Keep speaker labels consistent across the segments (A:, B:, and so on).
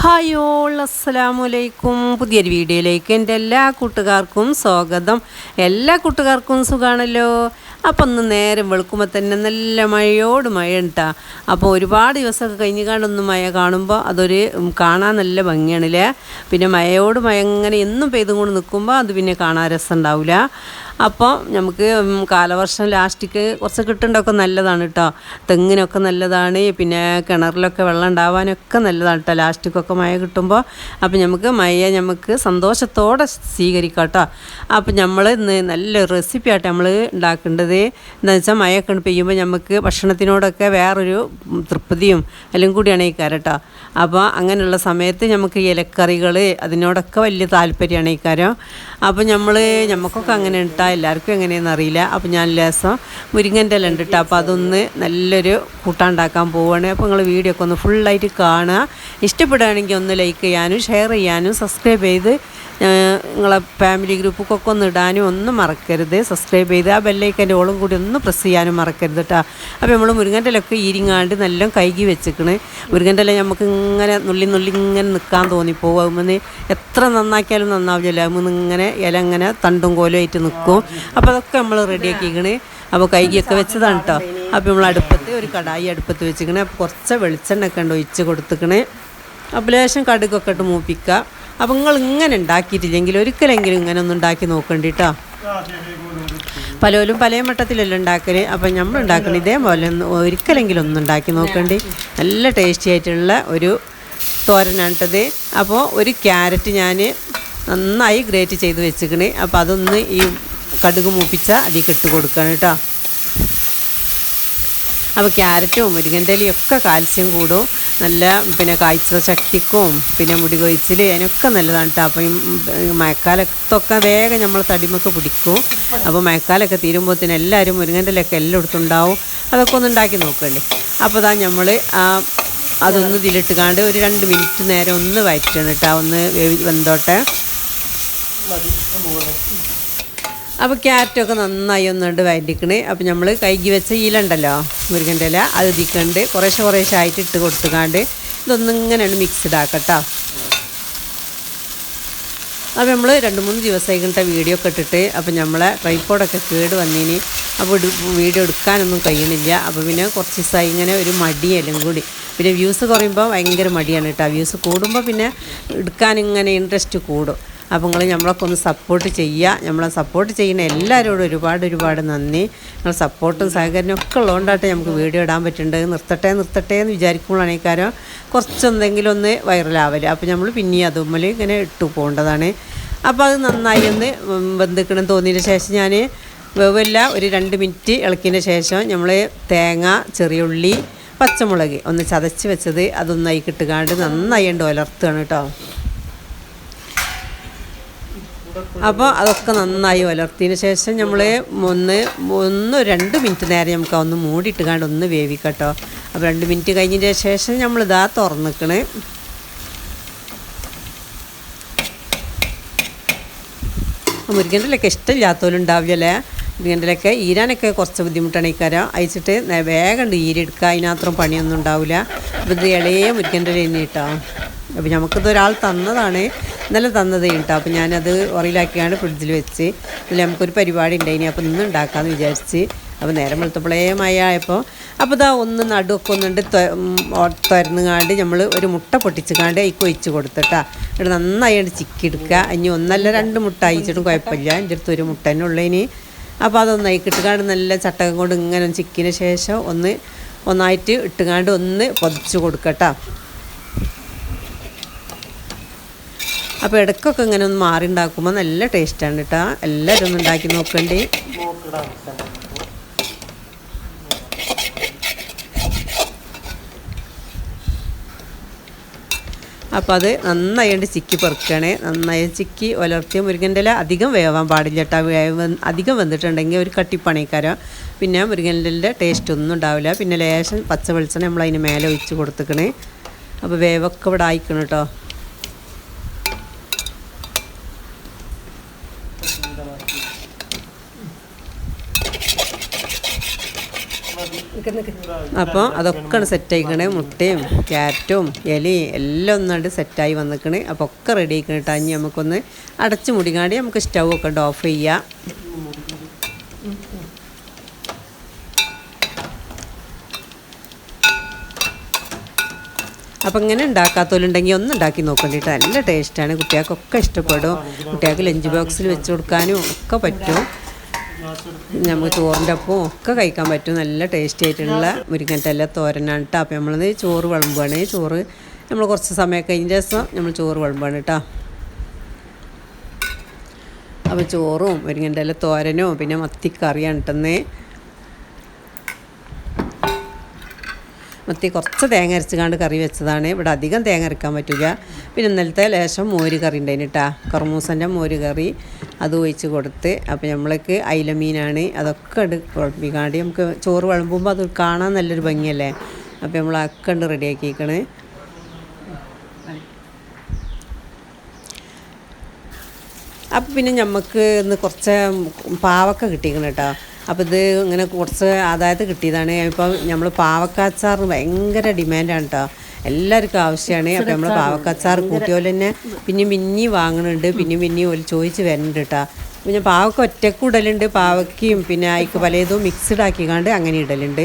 A: Hi all അസ്സലാമലൈക്കും പുതിയൊരു വീഡിയോയിലേക്ക് എന്റെ എല്ലാ കൂട്ടുകാർക്കും സ്വാഗതം. എല്ലാ കൂട്ടുകാർക്കും സുഖമാണല്ലോ അപ്പം ഒന്ന് നേരം വെളുക്കുമ്പോൾ തന്നെ നല്ല മഴയോട് മഴ ഉണ്ടാ അപ്പോൾ ഒരുപാട് ദിവസമൊക്കെ കഴിഞ്ഞ് കാണൊന്ന് മഴ കാണുമ്പോൾ അതൊരു കാണാൻ നല്ല ഭംഗിയാണല്ലേ? പിന്നെ മഴയോട് മഴ ഇങ്ങനെ എന്നും പെയ്തും കൊണ്ട് നിൽക്കുമ്പോൾ അത് പിന്നെ കാണാൻ രസം ഉണ്ടാവില്ല അപ്പോൾ നമുക്ക് കാലവർഷം ലാസ്റ്റിക്ക് കുറച്ച് കിട്ടുന്നതൊക്കെ നല്ലതാണ് കേട്ടോ തെങ്ങിനൊക്കെ നല്ലതാണ് പിന്നെ കിണറിലൊക്കെ വെള്ളം ഉണ്ടാവാനൊക്കെ നല്ലതാണ് കേട്ടോ ലാസ്റ്റിക്കൊക്കെ മഴ കിട്ടുമ്പോൾ അപ്പോൾ നമുക്ക് മഴയെ നമുക്ക് സന്തോഷത്തോടെ സ്വീകരിക്കാം കേട്ടോ അപ്പോൾ നമ്മൾ ഇന്ന് നല്ല റെസിപ്പി ആയിട്ട് നമ്മൾ ഉണ്ടാക്കേണ്ടത് എന്താണെന്ന് വെച്ചാൽ മഴയൊക്കെ പെയ്യുമ്പോൾ നമുക്ക് ഭക്ഷണത്തിനോടൊക്കെ വേറൊരു തൃപ്തിയും എല്ലാം കൂടിയാണ് ഈ കാരട്ടോ അപ്പോൾ അങ്ങനെയുള്ള സമയത്ത് നമുക്ക് ഇലക്കറികൾ അതിനോടൊക്കെ വലിയ താല്പര്യമാണ് ഈ കാര്യം. അപ്പോൾ നമ്മൾ നമുക്കൊക്കെ അങ്ങനെ ഉണ്ടാ എല്ലാവർക്കും എങ്ങനെയെന്ന് അറിയില്ല. അപ്പോൾ ഞാൻ ലേസം മുരിങ്ങന്റെ ഇല ഉണ്ട് കേട്ടോ അപ്പോൾ അതൊന്ന് നല്ലൊരു കൂട്ടാണ്ടാക്കാൻ പോവുകയാണ് അപ്പോൾ നിങ്ങൾ വീഡിയോ ഒക്കെ ഒന്ന് ഫുള്ളായിട്ട് കാണുക. ഇഷ്ടപ്പെടുകയാണെങ്കിൽ ഒന്ന് ലൈക്ക് ചെയ്യാനും ഷെയർ ചെയ്യാനും സബ്സ്ക്രൈബ് ചെയ്ത് നിങ്ങളെ ഫാമിലി ഗ്രൂപ്പൊക്കെ ഒന്ന് ഇടാനും ഒന്നും മറക്കരുത്. സബ്സ്ക്രൈബ് ചെയ്ത് ആ ബെല്ലൈക്കന്റെ ഓളും കൂടി ഒന്ന് പ്രസ് ചെയ്യാനും മറക്കരുത് കേട്ടോ അപ്പോൾ നമ്മൾ മുരുങ്ങന്റെ ഇലൊക്കെ ഇരിങ്ങാണ്ട് നല്ല കൈകി വെച്ചിക്കണ്. മുരുങ്ങന്റെ ഇല നമുക്ക് ഇങ്ങനെ നുള്ളി നുള്ളി ഇങ്ങനെ നിൽക്കാൻ അതുമെന്ന് എത്ര നന്നാക്കിയാലും നന്നാവില്ല ഇങ്ങനെ ഇല ഇങ്ങനെ തണ്ടും കോലും ആയിട്ട് നിൽക്കും അപ്പോൾ അതൊക്കെ നമ്മൾ റെഡിയാക്കിക്കണേ. അപ്പോൾ കൈകൊക്കെ വെച്ചതാണ് കേട്ടോ അപ്പോൾ നമ്മൾ അടുപ്പത്ത് ഒരു കടായി അടുപ്പത്ത് വെച്ചിക്കണേ. അപ്പോൾ കുറച്ച് വെളിച്ചെണ്ണ ഒക്കെ ഉണ്ട് ഒഴിച്ച് കൊടുത്തിക്കണേ. അപ്പോൾ ലേശം കടുകൊക്കെ ഇട്ട് മൂപ്പിക്കുക അപ്പോൾ നിങ്ങൾ ഇങ്ങനെ ഉണ്ടാക്കിയിട്ടില്ലെങ്കിൽ ഒരിക്കലെങ്കിലും ഇങ്ങനെ ഒന്ന് ഉണ്ടാക്കി നോക്കണ്ടി കേട്ടോ പലരും പല മട്ടത്തിലല്ല ഉണ്ടാക്കൽ അപ്പം നമ്മൾ ഉണ്ടാക്കണം ഇതേപോലെ ഒരിക്കലെങ്കിലും ഒന്ന് ഉണ്ടാക്കി നോക്കണ്ടി. നല്ല ടേസ്റ്റി ആയിട്ടുള്ള ഒരു തോരനാണിട്ടത് അപ്പോൾ ഒരു ക്യാരറ്റ് ഞാൻ നന്നായി ഗ്രേറ്റ് ചെയ്ത് വെച്ചിക്കണേ. അപ്പോൾ അതൊന്ന് ഈ കടുക് മൂപ്പിച്ച അതിലേക്ക് ഇട്ട് കൊടുക്കണം കേട്ടോ. അപ്പോൾ ക്യാരറ്റും മുരിങ്ങന്റെ ഒക്കെ കാൽസ്യം കൂടും. നല്ല പിന്നെ കാഴ്ച ശക്തിക്കും പിന്നെ മുടി കൊഴിച്ചിൽ അതിനൊക്കെ നല്ലതാണ് കേട്ടോ. അപ്പം മഴക്കാലത്തൊക്കെ വേഗം നമ്മൾ തടിമൊക്കെ പിടിക്കും. അപ്പോൾ മഴക്കാലമൊക്കെ തീരുമ്പോഴത്തേന് എല്ലാവരും മുരിങ്ങന്റെ എല്ലാം എല്ലായിടത്തും ഉണ്ടാവും അതൊക്കെ ഒന്ന് ഉണ്ടാക്കി നോക്കണ്ടേ. അപ്പോൾ ഇതാ നമ്മൾ അതൊന്ന് ഇതിലിട്ട് കാണ്ട് ഒരു രണ്ട് മിനിറ്റ് നേരം ഒന്ന് വയറ്റണം കേട്ടോ. ഒന്ന് വെന്തോട്ടെ. അപ്പോൾ ക്യാരറ്റൊക്കെ നന്നായി ഒന്നുകൊണ്ട് വയറ്റിക്കണേ. അപ്പോൾ നമ്മൾ കൈകി വെച്ച ഇല ഉണ്ടല്ലോ മുരുകന്റെ ഇല അത് ഇതിക്കണ്ട്. കുറേശ്ശെ കുറേശ്ശെ ആയിട്ട് ഇട്ട് കൊടുത്തുകാണ്ട് ഇതൊന്നും ഇങ്ങനെയാണ് മിക്സ്ഡ് ആക്കട്ടോ അപ്പോൾ നമ്മൾ രണ്ട് മൂന്ന് ദിവസം കഴിഞ്ഞിട്ട് വീഡിയോ ഒക്കെ ഇട്ടിട്ട് അപ്പോൾ നമ്മളെ ട്രൈപ്പോഡൊക്കെ കേട് വന്നതിന് അപ്പോൾ വീഡിയോ എടുക്കാനൊന്നും കഴിയണില്ല. അപ്പോൾ പിന്നെ കുറച്ച് ദിവസമായി ഇങ്ങനെ ഒരു മടിയെല്ലാം കൂടി. പിന്നെ വ്യൂസ് കുറയുമ്പോൾ ഭയങ്കര മടിയാണ് കേട്ടോ. വ്യൂസ് കൂടുമ്പോൾ പിന്നെ എടുക്കാൻ ഇങ്ങനെ ഇൻട്രസ്റ്റ് കൂടും. അപ്പോൾ നിങ്ങൾ നമ്മളൊക്കെ ഒന്ന് സപ്പോർട്ട് ചെയ്യുക നമ്മളെ സപ്പോർട്ട് ചെയ്യുന്ന എല്ലാവരോടും ഒരുപാട് ഒരുപാട് നന്ദി. നിങ്ങൾ സപ്പോർട്ടും സഹകരണവും ഒക്കെ ഉള്ളതുകൊണ്ടാട്ടെ നമുക്ക് വീഡിയോ ഇടാൻ പറ്റുന്നുണ്ട് നിർത്തട്ടെ നിർത്തട്ടെ എന്ന് വിചാരിക്കുമ്പോഴാണ് കാര്യം കുറച്ചെന്തെങ്കിലും ഒന്ന് വൈറലാവൽ. അപ്പോൾ നമ്മൾ പിന്നെയും അതുമ്മൽ ഇങ്ങനെ ഇട്ടു പോകേണ്ടതാണ് അപ്പോൾ അത് നന്നായി ഒന്ന് ബന്ധുക്കണം തോന്നിയതിന് ശേഷം ഞാൻ വേവല്ല ഒരു രണ്ട് മിനിറ്റ് ഇളക്കിയതിന് ശേഷം നമ്മൾ തേങ്ങ ചെറിയുള്ളി പച്ചമുളക് ഒന്ന് ചതച്ച് വെച്ചത് അതൊന്നായി കിട്ടുകാണ്ട് നന്നായി ഉണ്ട് ഉലർത്തുകയാണ് കേട്ടോ. അപ്പോൾ അതൊക്കെ നന്നായി വലർത്തിയതിന് ശേഷം നമ്മൾ ഒന്ന് ഒന്ന് രണ്ട് മിനിറ്റ് നേരം നമുക്ക് ഒന്ന് മൂടിയിട്ട് കണ്ട് ഒന്ന് വേവിക്കട്ടോ. അപ്പോൾ രണ്ട് മിനിറ്റ് കഴിഞ്ഞതിന് ശേഷം നമ്മൾ നമ്മളിതാ തുറന്നിക്കണേ. മുരിങ്ങന്റെലൊക്കെ ഇഷ്ടമില്ലാത്തവരുണ്ടാവില്ലല്ലേ മുരിങ്ങന്റെലൊക്കെ ഈരാനൊക്കെ കുറച്ച് ബുദ്ധിമുട്ടാണ് ഈ കാരം. അയച്ചിട്ട് വേഗം ഈരെടുക്കുക അതിനത്രയും പണിയൊന്നും ഉണ്ടാവില്ല അപ്പോൾ ഇത് ഇളയ മുരിങ്ങന്റെ തന്നെ കേട്ടോ അപ്പോൾ നമുക്കിത് ഒരാൾ തന്നതാണ്. ഇന്നലെ തന്നത് കേട്ടോ. അപ്പോൾ ഞാനത് ഉറയിലാക്കിയാണ് ഫ്രിഡ്ജിൽ വെച്ച്. ഇതിൽ നമുക്കൊരു പരിപാടി ഉണ്ടായിനി അപ്പോൾ ഇന്ന് ഉണ്ടാക്കാമെന്ന് വിചാരിച്ച്. അപ്പോൾ നേരം വെളുത്തപ്പോഴേ അപ്പോൾ ഇതാ ഒന്ന് നടുവൊക്കെ ഒന്നുണ്ട് തുരന്നുകാണ്ട് നമ്മൾ ഒരു മുട്ട പൊട്ടിച്ചുകാണ്ട് അതിക്ക് ഒഴിച്ച് കൊടുത്തിട്ടാ. എന്നിട്ട് നന്നായി ചിക്കി എടുക്കുക ഇനി ഒന്നല്ല രണ്ട് മുട്ട അയച്ചിട്ടും കുഴപ്പമില്ല എന്റെ അടുത്ത് ഒരു മുട്ട തന്നെ ഉള്ളതിന് അപ്പോൾ അതൊന്നായി കിട്ടുകാണ്ട് നല്ല ചട്ടകം കൊണ്ട് ഇങ്ങനെ ചിക്കിന് ശേഷം ഒന്ന് ഒന്നായിട്ട് ഇട്ടുകാണ്ട് ഒന്ന് പൊതിച്ച് കൊടുക്കട്ടാ. അപ്പോൾ ഇടക്കൊക്കെ ഇങ്ങനെ ഒന്ന് മാറി ഉണ്ടാക്കുമ്പോൾ നല്ല ടേസ്റ്റാണ് കേട്ടോ എല്ലാവരും ഒന്ന് ഉണ്ടാക്കി നോക്കണ്ടേ? അപ്പോൾ അത് നന്നായിട്ട് ചിക്കി പെറുക്കണേ. നന്നായി ചിക്കി ഒലർത്തിയ മുരുകന്റെ ഇല അധികം വേവാൻ പാടില്ല കേട്ടോ വേവ് അധികം വന്നിട്ടുണ്ടെങ്കിൽ ഒരു കട്ടിപ്പണിക്കാരോ പിന്നെ മുരുകന്റെ ടേസ്റ്റ് ഒന്നും ഉണ്ടാവില്ല. പിന്നെ ലേശം പച്ച വെളിച്ചെണ്ണ നമ്മൾ അതിന് മേലെ ഒഴിച്ച് കൊടുത്തുക്കണേ. അപ്പോൾ വേവൊക്കെ ഇവിടെ ആയിക്കണം കേട്ടോ അപ്പോൾ അതൊക്കെ സെറ്റ് ആയിക്കണേ മുട്ടയും ക്യാരറ്റും ഇലയും എല്ലാം ഒന്നാണ്ട് സെറ്റായി വന്നിക്കണ്. അപ്പോൾ ഒക്കെ റെഡി ആയിക്കണ് കേട്ടോ. ഇനി നമുക്കൊന്ന് അടച്ച് മുടികാണ്ടി നമുക്ക് സ്റ്റൗ ഒക്കെ ഉണ്ട്. ഓഫ് ചെയ്യാം. അപ്പം ഇങ്ങനെ ഉണ്ടാക്കാത്തവരുണ്ടെങ്കിൽ ഒന്ന് ഉണ്ടാക്കി നോക്കണ്ടിട്ട് നല്ല ടേസ്റ്റാണ് കുട്ടികൾക്കൊക്കെ ഇഷ്ടപ്പെടും. കുട്ടികൾക്ക് ലഞ്ച് ബോക്സിൽ വെച്ച് കൊടുക്കാനും ഒക്കെ പറ്റും. നമുക്ക് ചോറിന്റെ ഒപ്പം ഒക്കെ കഴിക്കാൻ പറ്റും. നല്ല ടേസ്റ്റി ആയിട്ടുള്ള മുരിങ്ങന്റെ തോരനാണ് കേട്ടോ അപ്പോൾ നമ്മളത് ചോറ് വിളമ്പുകയാണ് ചോറ് നമ്മൾ കുറച്ച് സമയം കഴിഞ്ഞ ദിവസം നമ്മൾ ചോറ് വിളമ്പാണ് കേട്ടോ അപ്പോൾ ചോറും മുരിങ്ങന്റെ തോരനും പിന്നെ മത്തിക്കറിയാണ് കിട്ടുന്നത് മത്തി കുറച്ച് തേങ്ങ അരച്ചുകാണ്ട് കറി വെച്ചതാണ്. ഇവിടെ അധികം തേങ്ങ അരക്കാൻ പറ്റില്ല പിന്നെ ഇന്നലത്തെ ലേശം മോര് കറി ഉണ്ടായിന് കേട്ടോ കർമൂസന്റെ മോര് കറി. അത് ഒഴിച്ച് കൊടുത്ത് അപ്പോൾ നമ്മൾക്ക് അയില മീനാണ് അതൊക്കെ ഉണ്ട് കുഴപ്പിക്കാണ്ട് നമുക്ക് ചോറ് വിളമ്പുമ്പോൾ അത് കാണാൻ നല്ലൊരു ഭംഗിയല്ലേ? അപ്പോൾ നമ്മൾ അതൊക്കെ ഉണ്ട് റെഡിയാക്കിക്കണേ അപ്പോൾ പിന്നെ നമുക്ക് ഇന്ന് കുറച്ച് പാവക്ക കിട്ടിയിരിക്കണം കേട്ടോ അപ്പോൾ ഇത് ഇങ്ങനെ കുറച്ച് ആദായത്ത് കിട്ടിയതാണ്. ഇപ്പോൾ നമ്മൾ പാവക്കാച്ചാർ ഭയങ്കര ഡിമാൻഡാണ് കേട്ടോ എല്ലാവർക്കും ആവശ്യമാണ് അപ്പോൾ നമ്മൾ പാവക്കാച്ചാർ കൂട്ടിയോലെ തന്നെ പിന്നെ മിന്നി വാങ്ങണുണ്ട്. പിന്നെ മിന്നി ഒരു ചോദിച്ച് വരുന്നുണ്ട് കേട്ടോ പിന്നെ പാവക്ക ഒറ്റയ്ക്ക് ഇടലുണ്ട്. പാവക്കയും പിന്നെ അതിക്ക് പലതും മിക്സ്ഡ് ആക്കിക്കാണ്ട് അങ്ങനെ ഇടലുണ്ട്.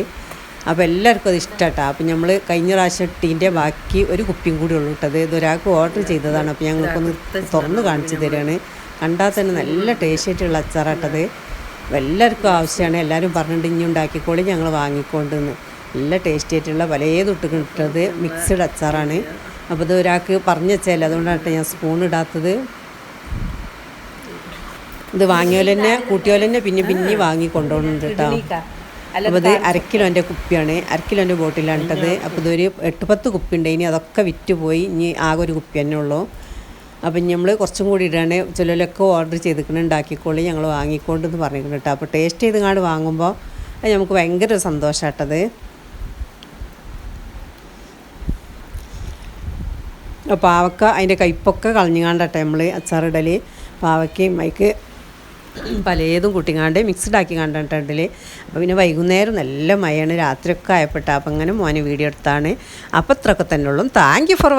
A: അപ്പോൾ എല്ലാവർക്കും അത് ഇഷ്ടമാട്ടോ അപ്പം നമ്മൾ കഴിഞ്ഞ പ്രാവശ്യം ടീന്റെ ബാക്കി ഒരു കുപ്പിയും കൂടി ഉള്ളൂ ഇട്ടത് ഇത് ഒരാൾക്ക് ഓർഡർ ചെയ്തതാണ്. അപ്പോൾ ഞങ്ങൾക്കൊന്ന് തുറന്ന് കാണിച്ചു തരികയാണ് കണ്ടാൽ തന്നെ നല്ല ടേസ്റ്റ് ആയിട്ടുള്ള അച്ചാറാട്ടത് എല്ലാവർക്കും ആവശ്യമാണ്. എല്ലാവരും പറഞ്ഞിട്ട് ഇനി ഉണ്ടാക്കിക്കോളി ഞങ്ങൾ വാങ്ങിക്കൊണ്ടെന്ന്. നല്ല ടേസ്റ്റി ആയിട്ടുള്ള പല തൊട്ട് കിട്ടുന്നത് മിക്സ്ഡ് അച്ചാറാണ്. അപ്പോൾ ഇത് ഒരാൾക്ക് പറഞ്ഞു വെച്ചാൽ അതുകൊണ്ടാണ് ഞാൻ സ്പൂൺ ഇടാത്തത്. ഇത് വാങ്ങിയോലെ തന്നെ കൂട്ടിയോലെ തന്നെ പിന്നെ പിന്നെ വാങ്ങി കൊണ്ടുപോകുന്നുണ്ട് കേട്ടോ അപ്പോൾ ഇത് അരക്കിലോന്റെ കുപ്പിയാണ്. അരക്കിലോന്റെ ബോട്ടിലാണ് ഇട്ടത്. അപ്പോൾ ഇതൊരു എട്ട് പത്ത് കുപ്പി ഉണ്ട് ഇനി അതൊക്കെ വിറ്റ് പോയി. ഇനി ആകെ ഒരു കുപ്പി തന്നെ ഉള്ളൂ. അപ്പം നമ്മൾ കുറച്ചും കൂടി ഇടാണ്. ചിലരൊക്കെ ഓർഡർ ചെയ്തിരിക്കണം ഉണ്ടാക്കിക്കോളി ഞങ്ങൾ വാങ്ങിക്കൊണ്ടെന്ന് പറഞ്ഞിട്ടുണ്ട് കേട്ടോ. അപ്പോൾ ടേസ്റ്റ് ചെയ്ത് വാങ്ങുമ്പോൾ അത് നമുക്ക് ഭയങ്കര ഒരു സന്തോഷമാട്ടത് പാവക്ക അതിന്റെ കയ്പ്പൊക്കെ കളഞ്ഞുകാണ്ടട്ടെ നമ്മൾ അച്ചാറിടൽ പാവയ്ക്കയും മൈക്ക് പലതും കുട്ടിങ്ങാണ്ട് മിക്സ്ഡ് ആക്കി കണ്ടിട്ടുണ്ടെങ്കിൽ അപ്പോൾ പിന്നെ വൈകുന്നേരം നല്ല മഴയാണ് രാത്രിയൊക്കെ ആയപ്പെട്ട അപ്പം അങ്ങനെ മോനെ വീഡിയോ എടുത്താണ്. അപ്പം ഇത്രയൊക്കെ തന്നെ ഉള്ളൂ. Thank you for